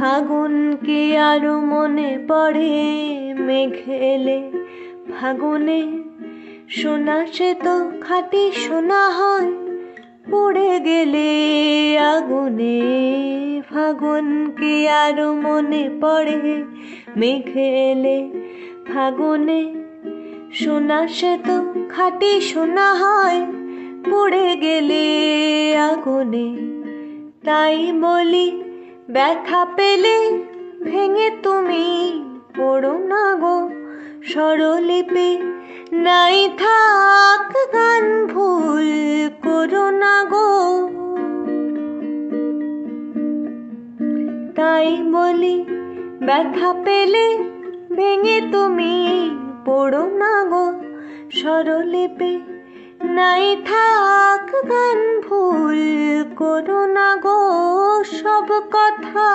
ফাগুনকে আরও মনে পড়ে? মেঘ এলে ফাগুনে সোনা সে তো খাঁটি সোনা হয়। পুড়ে গেলে আগুনে ফাগুন ফাগুনকে আরও মনে পড়ে? মেঘ এলে ফাগুনে সোনা সে তো খাঁটি সোনা হয়। পুড়ে গেলে আগুনে, তাই বলি ব্যথা পেলে ভেঙে তুমি পড়ো না গো। স্বরলিপি নাই থাক, গান ভুল করো না গো। তাই বলি, ব্যথা পেলে ভেঙে তুমি পড়ো না গো। স্বরলিপি নাই থাক করো না গো সব কথা